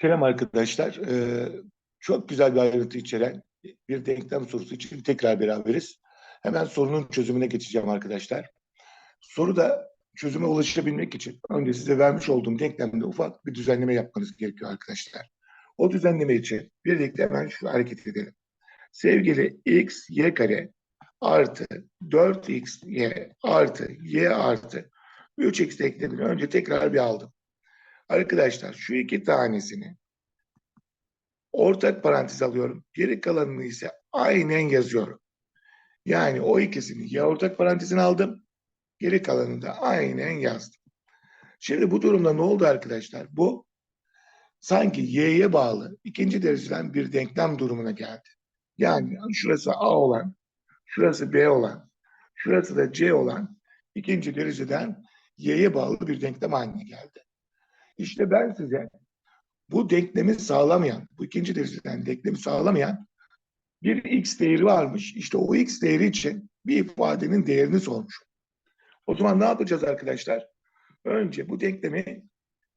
Selam arkadaşlar. Ee, çok güzel bir ayrıntı içeren bir denklem sorusu için tekrar beraberiz. Hemen sorunun çözümüne geçeceğim arkadaşlar. Soruda çözüme ulaşabilmek için önce size vermiş olduğum denklemde ufak bir düzenleme yapmanız gerekiyor arkadaşlar. O düzenleme için birlikte hemen şu hareket edelim. Sevgili x, y kare artı 4x, y artı y artı 3x denklemini önce tekrar bir aldım. Arkadaşlar şu iki tanesini ortak parantez alıyorum. Geri kalanını ise aynen yazıyorum. Yani o ikisini ya ortak parantezine aldım. Geri kalanını da aynen yazdım. Şimdi bu durumda ne oldu arkadaşlar? Bu sanki y'ye bağlı ikinci dereceden bir denklem durumuna geldi. Yani şurası a olan, şurası b olan, şurası da c olan ikinci dereceden y'ye bağlı bir denklem haline geldi. İşte ben size bu denklemi sağlamayan, bu ikinci dereceden denklemi sağlamayan bir x değeri varmış. İşte o x değeri için bir ifadenin değerini sormuş. O zaman ne yapacağız arkadaşlar? Önce bu denklemi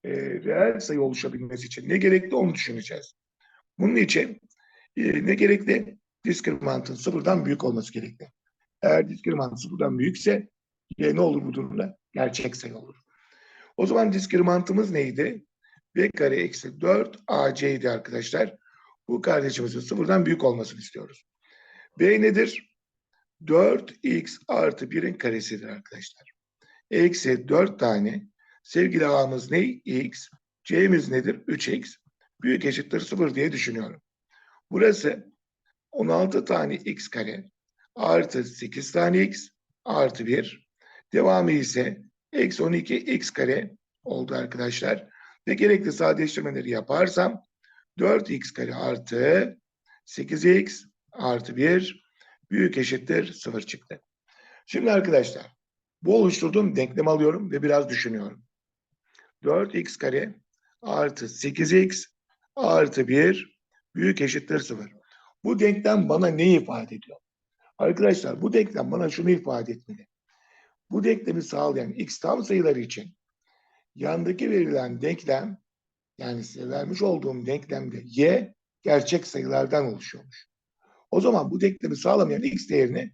e, reel sayı oluşabilmesi için ne gerekli onu düşüneceğiz. Bunun için e, ne gerekli? Diskriminantın sıfırdan büyük olması gerekli. Eğer diskriminant sıfırdan büyükse e, ne olur bu durumda? Gerçek sayı olur. O zaman diskriminantımız neydi? B kare eksi 4 AC idi arkadaşlar. Bu kardeşimizin sıfırdan büyük olmasını istiyoruz. B nedir? 4x artı 1'in karesidir arkadaşlar. Eksi 4 tane. Sevgili A'mız ne? X. C'miz nedir? 3x. Büyük eşittir 0 diye düşünüyorum. Burası 16 tane x kare artı 8 tane x artı 1. Devamı ise eksi 12 x kare oldu arkadaşlar. Ve gerekli sadeleştirmeleri yaparsam 4x kare artı 8x artı 1 büyük eşittir 0 çıktı. Şimdi arkadaşlar bu oluşturduğum denklemi alıyorum ve biraz düşünüyorum. 4x kare artı 8x artı 1 büyük eşittir 0. Bu denklem bana ne ifade ediyor? Arkadaşlar bu denklem bana şunu ifade etmeli. Bu denklemi sağlayan x tam sayıları için yandaki verilen denklem yani size vermiş olduğum denklemde y gerçek sayılardan oluşuyormuş. O zaman bu denklemi sağlamayan x değerini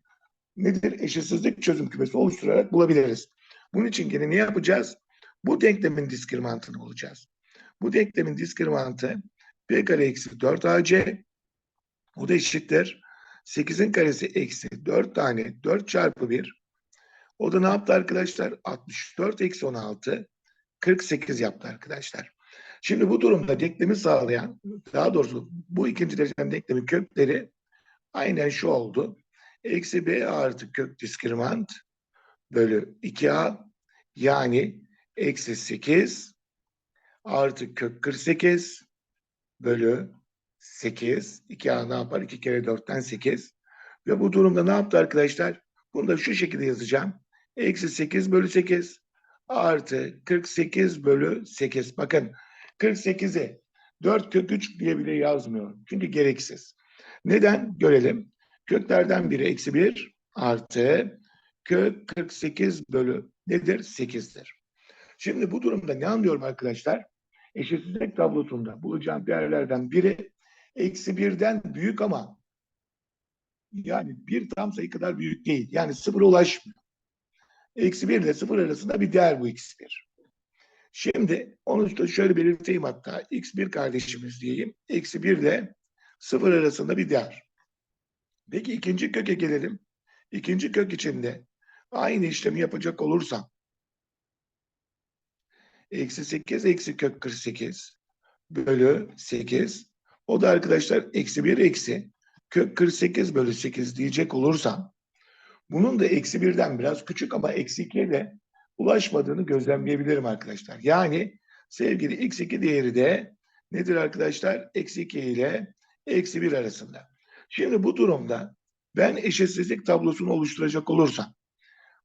nedir? Eşitsizlik çözüm kümesi oluşturarak bulabiliriz. Bunun için gene ne yapacağız? Bu denklemin diskriminantını bulacağız. Bu denklemin diskriminantı b kare eksi 4ac o da eşittir. 8'in karesi eksi 4 tane 4 çarpı 1 o da ne yaptı arkadaşlar? 64 eksi 16 48 yaptı arkadaşlar. Şimdi bu durumda denklemi sağlayan, daha doğrusu bu ikinci dereceden denklemin kökleri aynen şu oldu. Eksi b artı kök diskriminant bölü 2a yani eksi 8 artı kök 48 bölü 8. 2a ne yapar? 2 kere 4'ten 8. Ve bu durumda ne yaptı arkadaşlar? Bunu da şu şekilde yazacağım. Eksi 8 bölü 8 artı 48 bölü 8. Bakın 48'e 4 kök 3 diye bile yazmıyorum. Çünkü gereksiz. Neden? Görelim. Köklerden biri eksi 1 artı kök 48 bölü nedir? 8'dir. Şimdi bu durumda ne anlıyorum arkadaşlar? Eşitsizlik tablosunda bulacağım değerlerden biri eksi birden büyük ama yani bir tam sayı kadar büyük değil. Yani sıfıra ulaşmıyor. Eksi 1 ile 0 arasında bir değer bu x1. Şimdi onu da şöyle belirteyim hatta. x1 kardeşimiz diyeyim. Eksi 1 ile 0 arasında bir değer. Peki ikinci köke gelelim. İkinci kök içinde aynı işlemi yapacak olursam eksi 8 eksi kök 48 bölü 8 o da arkadaşlar eksi 1 eksi kök 48 bölü 8 diyecek olursam bunun da eksi birden biraz küçük ama eksi ikiye de ulaşmadığını gözlemleyebilirim arkadaşlar. Yani sevgili x2 değeri de nedir arkadaşlar? Eksi 2 ile eksi 1 arasında. Şimdi bu durumda ben eşitsizlik tablosunu oluşturacak olursam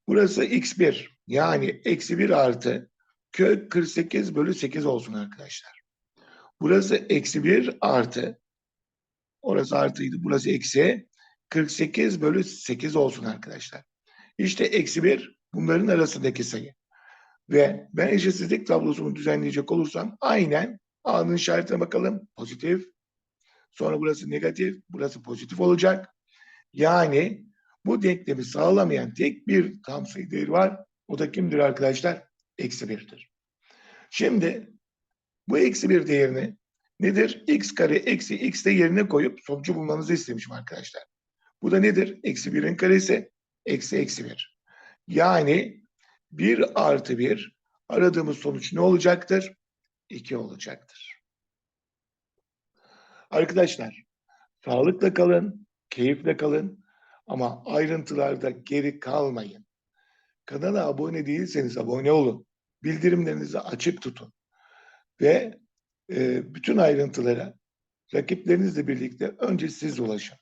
burası x1 yani eksi 1 artı kök 48 bölü 8 olsun arkadaşlar. Burası eksi 1 artı orası artıydı burası eksi 48 bölü 8 olsun arkadaşlar. İşte eksi 1 bunların arasındaki sayı. Ve ben eşitsizlik tablosunu düzenleyecek olursam aynen A'nın işaretine bakalım. Pozitif. Sonra burası negatif. Burası pozitif olacak. Yani bu denklemi sağlamayan tek bir tam sayı değeri var. O da kimdir arkadaşlar? Eksi birdir. Şimdi bu eksi bir değerini nedir? x kare eksi x de yerine koyup sonucu bulmanızı istemişim arkadaşlar. Bu da nedir? Eksi birin karesi eksi eksi bir. Yani 1 artı 1 aradığımız sonuç ne olacaktır? 2 olacaktır. Arkadaşlar sağlıkla kalın, keyifle kalın ama ayrıntılarda geri kalmayın. Kanala abone değilseniz abone olun. Bildirimlerinizi açık tutun. Ve e, bütün ayrıntılara rakiplerinizle birlikte önce siz ulaşın.